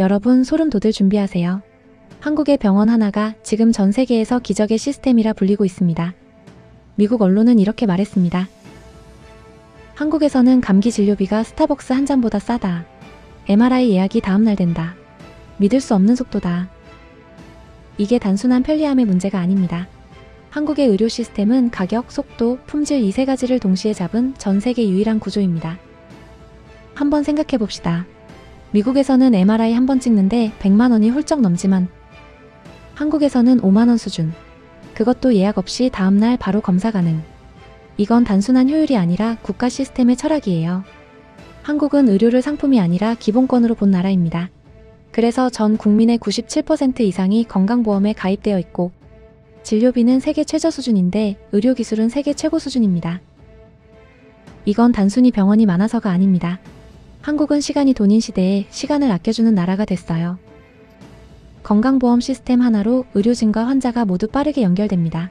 여러분 소름 돋을 준비하세요. 한국의 병원 하나가 지금 전 세계에서 기적의 시스템이라 불리고 있습니다. 미국 언론은 이렇게 말했습니다. 한국에서는 감기 진료비가 스타벅스 한 잔보다 싸다. MRI 예약이 다음날 된다. 믿을 수 없는 속도다. 이게 단순한 편리함의 문제가 아닙니다. 한국의 의료 시스템은 가격, 속도, 품질 이 세 가지를 동시에 잡은 전 세계 유일한 구조입니다. 한번 생각해 봅시다. 미국에서는 MRI 한 번 찍는데 100만 원이 훌쩍 넘지만 한국에서는 5만 원 수준. 그것도 예약 없이 다음 날 바로 검사 가능. 이건 단순한 효율이 아니라 국가 시스템의 철학이에요. 한국은 의료를 상품이 아니라 기본권으로 본 나라입니다. 그래서 전 국민의 97% 이상이 건강보험에 가입되어 있고 진료비는 세계 최저 수준인데 의료기술은 세계 최고 수준입니다. 이건 단순히 병원이 많아서가 아닙니다. 한국은 시간이 돈인 시대에 시간을 아껴주는 나라가 됐어요. 건강보험 시스템 하나로 의료진과 환자가 모두 빠르게 연결됩니다.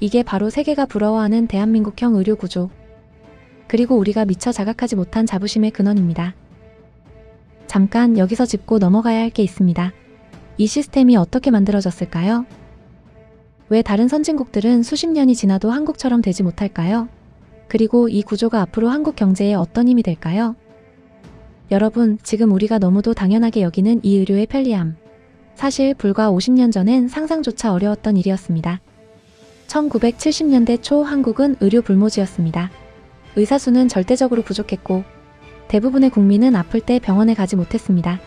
이게 바로 세계가 부러워하는 대한민국형 의료구조. 그리고 우리가 미처 자각하지 못한 자부심의 근원입니다. 잠깐 여기서 짚고 넘어가야 할 게 있습니다. 이 시스템이 어떻게 만들어졌을까요? 왜 다른 선진국들은 수십 년이 지나도 한국처럼 되지 못할까요? 그리고 이 구조가 앞으로 한국 경제에 어떤 힘이 될까요? 여러분, 지금 우리가 너무도 당연하게 여기는 이 의료의 편리함. 사실 불과 50년 전엔 상상조차 어려웠던 일이었습니다. 1970년대 초 한국은 의료 불모지였습니다. 의사 수는 절대적으로 부족했고 대부분의 국민은 아플 때 병원에 가지 못했습니다.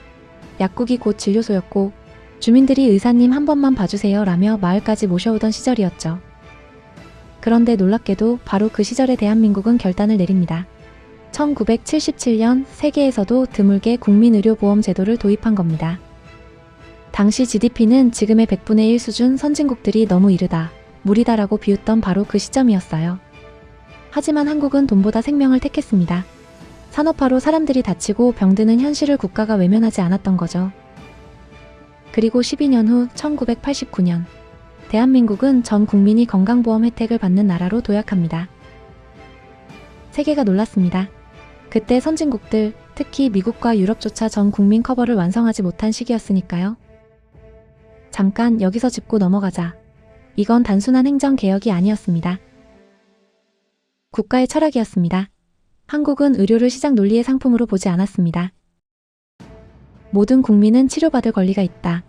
약국이 곧 진료소였고 주민들이 의사님 한 번만 봐주세요 라며 마을까지 모셔오던 시절이었죠. 그런데 놀랍게도 바로 그 시절에 대한민국은 결단을 내립니다. 1977년 세계에서도 드물게 국민의료보험 제도를 도입한 겁니다. 당시 GDP는 지금의 100분의 1 수준 선진국들이 너무 이르다, 무리다라고 비웃던 바로 그 시점이었어요. 하지만 한국은 돈보다 생명을 택했습니다. 산업화로 사람들이 다치고 병드는 현실을 국가가 외면하지 않았던 거죠. 그리고 12년 후 1989년 대한민국은 전 국민이 건강보험 혜택을 받는 나라로 도약합니다. 세계가 놀랐습니다. 그때 선진국들, 특히 미국과 유럽조차 전 국민 커버를 완성하지 못한 시기였으니까요. 잠깐 여기서 짚고 넘어가자. 이건 단순한 행정 개혁이 아니었습니다. 국가의 철학이었습니다. 한국은 의료를 시장 논리의 상품으로 보지 않았습니다. 모든 국민은 치료받을 권리가 있다.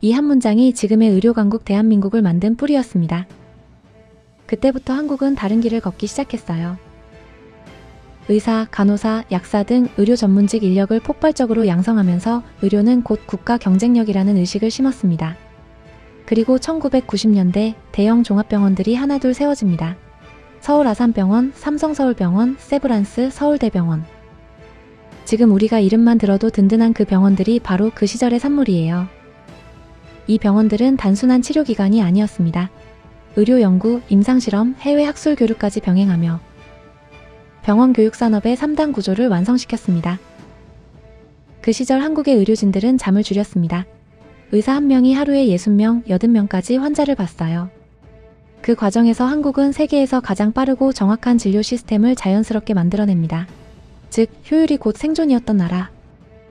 이 한 문장이 지금의 의료강국 대한민국을 만든 뿌리였습니다. 그때부터 한국은 다른 길을 걷기 시작했어요. 의사, 간호사, 약사 등 의료 전문직 인력을 폭발적으로 양성하면서 의료는 곧 국가 경쟁력이라는 의식을 심었습니다. 그리고 1990년대 대형 종합병원들이 하나둘 세워집니다. 서울 아산병원, 삼성서울병원, 세브란스 서울대병원. 지금 우리가 이름만 들어도 든든한 그 병원들이 바로 그 시절의 산물이에요. 이 병원들은 단순한 치료기관이 아니었습니다. 의료 연구, 임상실험, 해외 학술 교류까지 병행하며 병원 교육 산업의 3단 구조를 완성시켰습니다. 그 시절 한국의 의료진들은 잠을 줄였습니다. 의사 한 명이 하루에 60명, 80명까지 환자를 봤어요. 그 과정에서 한국은 세계에서 가장 빠르고 정확한 진료 시스템을 자연스럽게 만들어냅니다. 즉, 효율이 곧 생존이었던 나라.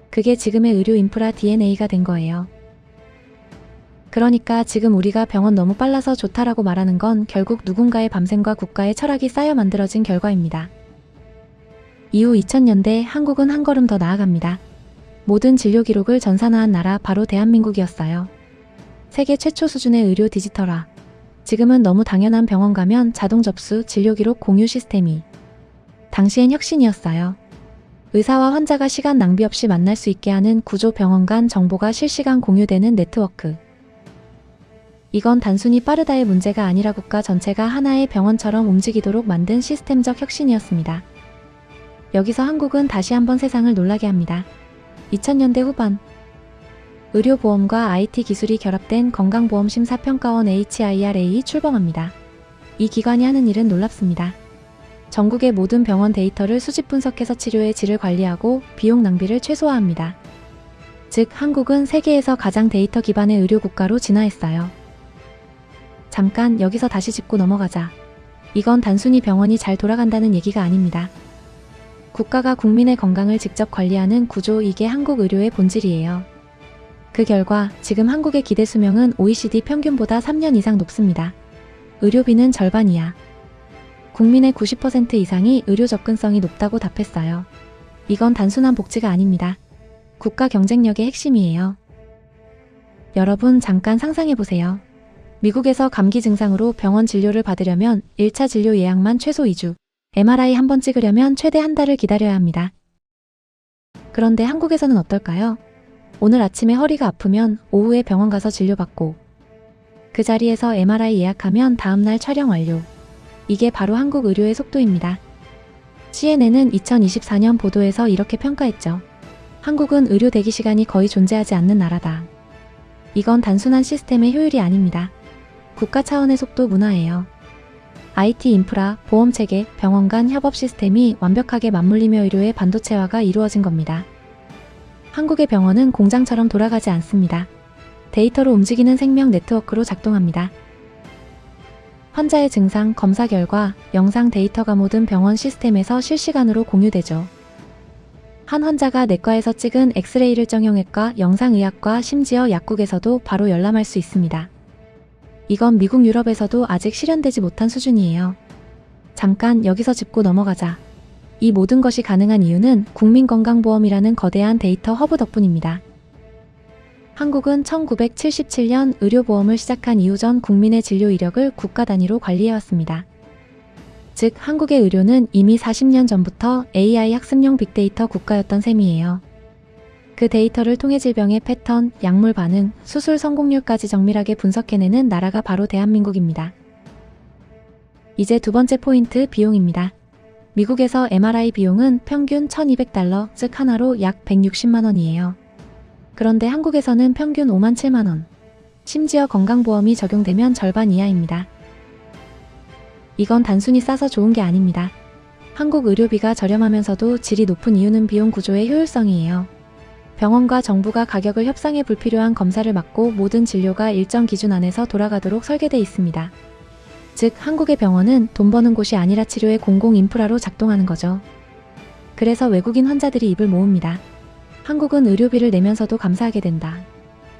그게 지금의 의료 인프라 DNA가 된 거예요. 그러니까 지금 우리가 병원 너무 빨라서 좋다라고 말하는 건 결국 누군가의 밤샘과 국가의 철학이 쌓여 만들어진 결과입니다. 이후 2000년대 한국은 한 걸음 더 나아갑니다. 모든 진료 기록을 전산화한 나라 바로 대한민국이었어요. 세계 최초 수준의 의료 디지털화. 지금은 너무 당연한 병원 가면 자동 접수 진료 기록 공유 시스템이 당시엔 혁신이었어요. 의사와 환자가 시간 낭비 없이 만날 수 있게 하는 구조 병원 간 정보가 실시간 공유되는 네트워크. 이건 단순히 빠르다의 문제가 아니라 국가 전체가 하나의 병원처럼 움직이도록 만든 시스템적 혁신이었습니다. 여기서 한국은 다시 한번 세상을 놀라게 합니다. 2000년대 후반 의료보험과 IT 기술이 결합된 건강보험심사평가원 HIRA 출범합니다. 이 기관이 하는 일은 놀랍습니다. 전국의 모든 병원 데이터를 수집 분석해서 치료의 질을 관리하고 비용 낭비를 최소화합니다. 즉, 한국은 세계에서 가장 데이터 기반의 의료 국가로 진화했어요. 잠깐 여기서 다시 짚고 넘어가자. 이건 단순히 병원이 잘 돌아간다는 얘기가 아닙니다. 국가가 국민의 건강을 직접 관리하는 구조 이게 한국 의료의 본질이에요. 그 결과 지금 한국의 기대 수명은 OECD 평균보다 3년 이상 높습니다. 의료비는 절반 이하. 국민의 90% 이상이 의료 접근성이 높다고 답했어요. 이건 단순한 복지가 아닙니다. 국가 경쟁력의 핵심이에요. 여러분 잠깐 상상해 보세요. 미국에서 감기 증상으로 병원 진료를 받으려면 1차 진료 예약만 최소 2주, MRI 한 번 찍으려면 최대 한 달을 기다려야 합니다. 그런데 한국에서는 어떨까요? 오늘 아침에 허리가 아프면 오후에 병원 가서 진료받고 그 자리에서 MRI 예약하면 다음날 촬영 완료. 이게 바로 한국 의료의 속도입니다. CNN은 2024년 보도에서 이렇게 평가했죠. 한국은 의료 대기 시간이 거의 존재하지 않는 나라다. 이건 단순한 시스템의 효율이 아닙니다. 국가 차원의 속도 문화예요. IT 인프라, 보험 체계, 병원 간 협업 시스템이 완벽하게 맞물리며 의료의 반도체화가 이루어진 겁니다. 한국의 병원은 공장처럼 돌아가지 않습니다. 데이터로 움직이는 생명 네트워크로 작동합니다. 환자의 증상, 검사 결과, 영상 데이터가 모든 병원 시스템에서 실시간으로 공유되죠. 한 환자가 내과에서 찍은 엑스레이를 정형외과, 영상의학과, 심지어 약국에서도 바로 열람할 수 있습니다. 이건 미국 유럽에서도 아직 실현되지 못한 수준이에요. 잠깐 여기서 짚고 넘어가자. 이 모든 것이 가능한 이유는 국민건강보험이라는 거대한 데이터 허브 덕분입니다. 한국은 1977년 의료보험을 시작한 이후 전 국민의 진료 이력을 국가 단위로 관리해왔습니다. 즉, 한국의 의료는 이미 40년 전부터 AI 학습용 빅데이터 국가였던 셈이에요. 그 데이터를 통해 질병의 패턴, 약물 반응, 수술 성공률까지 정밀하게 분석해내는 나라가 바로 대한민국입니다. 이제 두 번째 포인트 비용입니다. 미국에서 MRI 비용은 평균 1200달러, 즉 하나로 약 160만 원이에요. 그런데 한국에서는 평균 5만 7만 원. 심지어 건강보험이 적용되면 절반 이하입니다. 이건 단순히 싸서 좋은 게 아닙니다. 한국 의료비가 저렴하면서도 질이 높은 이유는 비용 구조의 효율성이에요. 병원과 정부가 가격을 협상해 불필요한 검사를 막고 모든 진료가 일정 기준 안에서 돌아가도록 설계돼 있습니다. 즉, 한국의 병원은 돈 버는 곳이 아니라 치료의 공공 인프라로 작동하는 거죠. 그래서 외국인 환자들이 입을 모읍니다. 한국은 의료비를 내면서도 감사하게 된다.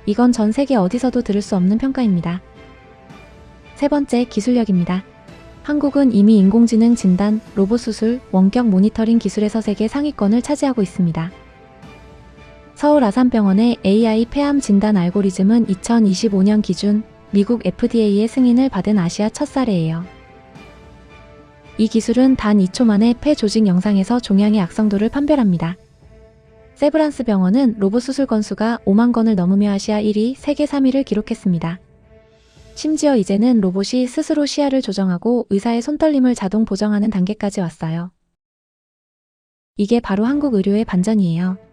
이건 전 세계 어디서도 들을 수 없는 평가입니다. 세 번째, 기술력입니다. 한국은 이미 인공지능 진단, 로봇 수술, 원격 모니터링 기술에서 세계 상위권을 차지하고 있습니다. 서울 아산병원의 AI 폐암 진단 알고리즘은 2025년 기준 미국 FDA의 승인을 받은 아시아 첫 사례예요. 이 기술은 단 2초 만에 폐 조직 영상에서 종양의 악성도를 판별합니다. 세브란스 병원은 로봇 수술 건수가 5만 건을 넘으며 아시아 1위, 세계 3위를 기록했습니다. 심지어 이제는 로봇이 스스로 시야를 조정하고 의사의 손떨림을 자동 보정하는 단계까지 왔어요. 이게 바로 한국 의료의 반전이에요.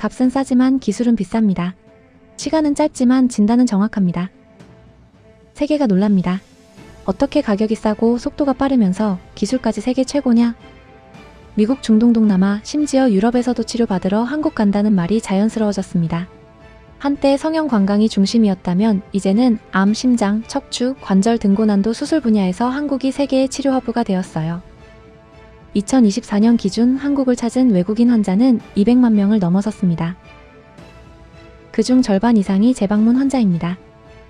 값은 싸지만 기술은 비쌉니다. 시간은 짧지만 진단은 정확합니다. 세계가 놀랍니다. 어떻게 가격이 싸고 속도가 빠르면서 기술까지 세계 최고냐? 미국 중동 동남아 심지어 유럽에서도 치료받으러 한국 간다는 말이 자연스러워졌습니다. 한때 성형 관광이 중심이었다면 이제는 암, 심장, 척추, 관절 등 고난도 수술 분야에서 한국이 세계의 치료 허브가 되었어요. 2024년 기준 한국을 찾은 외국인 환자는 200만 명을 넘어섰습니다. 그중 절반 이상이 재방문 환자입니다.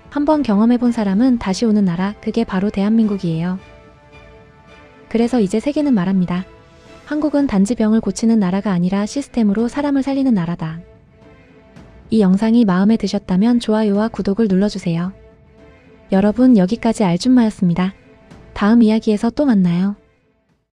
한번 경험해본 사람은 다시 오는 나라, 그게 바로 대한민국이에요. 그래서 이제 세계는 말합니다. 한국은 단지 병을 고치는 나라가 아니라 시스템으로 사람을 살리는 나라다. 이 영상이 마음에 드셨다면 좋아요와 구독을 눌러주세요. 여러분 여기까지 알준마였습니다. 다음 이야기에서 또 만나요.